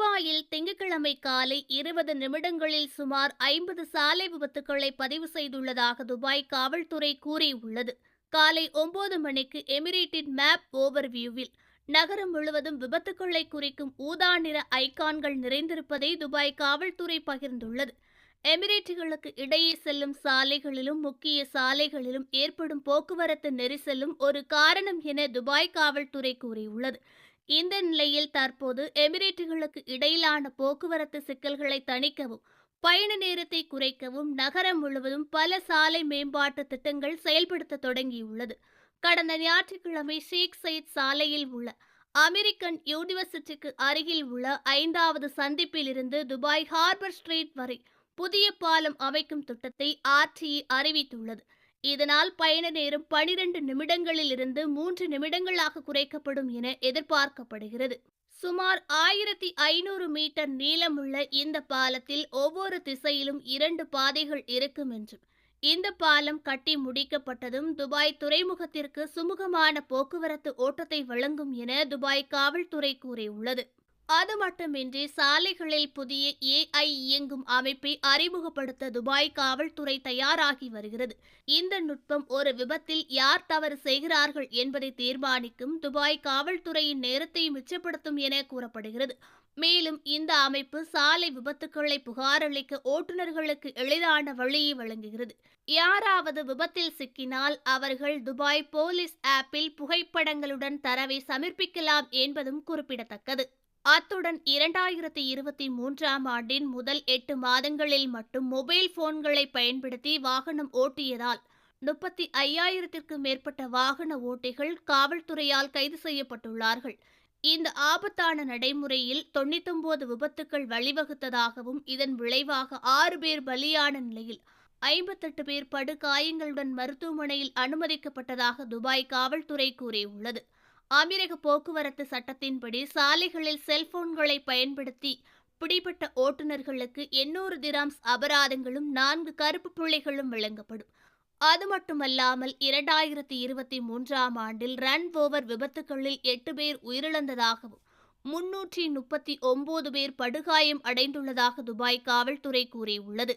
துபாயில் திங்கட்கிழமை காலை இருபது நிமிடங்களில் சுமார் ஐம்பது சாலை விபத்துக்களை பதிவு செய்துள்ளதாக துபாய் காவல்துறை கூறியுள்ளது. காலை ஒன்பது மணிக்கு எமிரேட்டின் மேப் ஓவர்வியூவில் நகரம் முழுவதும் விபத்துக்களை குறிக்கும் ஊதா நிற ஐகான்கள் நிறைந்திருப்பதை துபாய் காவல்துறை பகிர்ந்துள்ளது. எமிரேட்டுகளுக்கு இடையே செல்லும் சாலைகளிலும் முக்கிய சாலைகளிலும் ஏற்படும் போக்குவரத்து நெரிசலும் ஒரு காரணம் என துபாய் காவல்துறை கூறியுள்ளது. இந்த நிலையில் தற்போது எமிரேட்டுகளுக்கு இடையிலான போக்குவரத்து சிக்கல்களை தணிக்கவும் பயண நேரத்தை குறைக்கவும் நகரம் முழுவதும் பல சாலை மேம்பாட்டு திட்டங்கள் செயல்படுத்த தொடங்கியுள்ளது. கடந்த ஞாயிற்றுக்கிழமை ஷேக் சயித் சாலையில் உள்ள அமெரிக்கன் யூனிவர்சிட்டிக்கு அருகில் உள்ள ஐந்தாவது சந்திப்பிலிருந்து துபாய் ஹார்பர் ஸ்ட்ரீட் வரை புதிய பாலம் அமைக்கும் திட்டத்தை ஆர்டிஇ அறிவித்துள்ளது. இதனால் பயண நேரம் பனிரெண்டு நிமிடங்களில் இருந்து மூன்று நிமிடங்களாக குறைக்கப்படும் என எதிர்பார்க்கப்படுகிறது. சுமார் ஆயிரத்தி ஐநூறு மீட்டர் நீளமுள்ள இந்த பாலத்தில் ஒவ்வொரு திசையிலும் இரண்டு பாதைகள் இருக்கும் என்றும் இந்த பாலம் கட்டி முடிக்கப்பட்டதும் துபாய் துறைமுகத்திற்கு சுமூகமான போக்குவரத்து ஓட்டத்தை வழங்கும் என துபாய் காவல்துறை கூறியுள்ளது. அது மட்டுமின்றி சாலைகளில் புதிய ஏஐ இயங்கும் அமைப்பை அறிமுகப்படுத்த துபாய் காவல்துறை தயாராகி வருகிறது. இந்த நுட்பம் ஒரு விபத்தில் யார் தவறு செய்கிறார்கள் என்பதை தீர்மானிக்கும் துபாய் காவல்துறையின் நேரத்தை மிச்சப்படுத்தும் என கூறப்படுகிறது. மேலும் இந்த அமைப்பு சாலை விபத்துக்களை புகாரளிக்க ஓட்டுநர்களுக்கு எளிதான வழியை வழங்குகிறது. யாராவது விபத்தில் சிக்கினால் அவர்கள் துபாய் போலீஸ் ஆப்பில் புகைப்படங்களுடன் தரவை சமர்ப்பிக்கலாம் என்பதும் குறிப்பிடத்தக்கது. அத்துடன் இரண்டாயிரத்தி இருபத்தி மூன்றாம் ஆண்டின் முதல் எட்டு மாதங்களில் மட்டும் மொபைல் போன்களை பயன்படுத்தி வாகனம் ஓட்டியதால் முப்பத்தி ஐயாயிரத்திற்கு மேற்பட்ட வாகன ஓட்டிகள் காவல்துறையால் கைது செய்யப்பட்டுள்ளார்கள். இந்த ஆபத்தான நடைமுறையில் தொண்ணூத்தொன்பது விபத்துக்கள் வழிவகுத்ததாகவும் இதன் விளைவாக ஆறு பேர் பலியான நிலையில் ஐம்பத்தெட்டு பேர் படுகாயங்களுடன் மருத்துவமனையில் அனுமதிக்கப்பட்டதாக துபாய் காவல்துறை கூறியுள்ளது. அமீரக போக்குவரத்து சட்டத்தின்படி சாலைகளில் செல்போன்களை பயன்படுத்தி பிடிபட்ட ஓட்டுநர்களுக்கு எண்ணூறு திராம்ஸ் அபராதங்களும் நான்கு கருப்பு புள்ளிகளும் வழங்கப்படும். அது மட்டுமல்லாமல் இரண்டாயிரத்தி இருபத்தி மூன்றாம் ஆண்டில் ரன் ஓவர் விபத்துகளில் எட்டு பேர் உயிரிழந்ததாகவும் முன்னூற்றி முப்பத்தி ஒன்பது பேர் படுகாயம் அடைந்துள்ளதாக துபாய் காவல்துறை கூறியுள்ளது.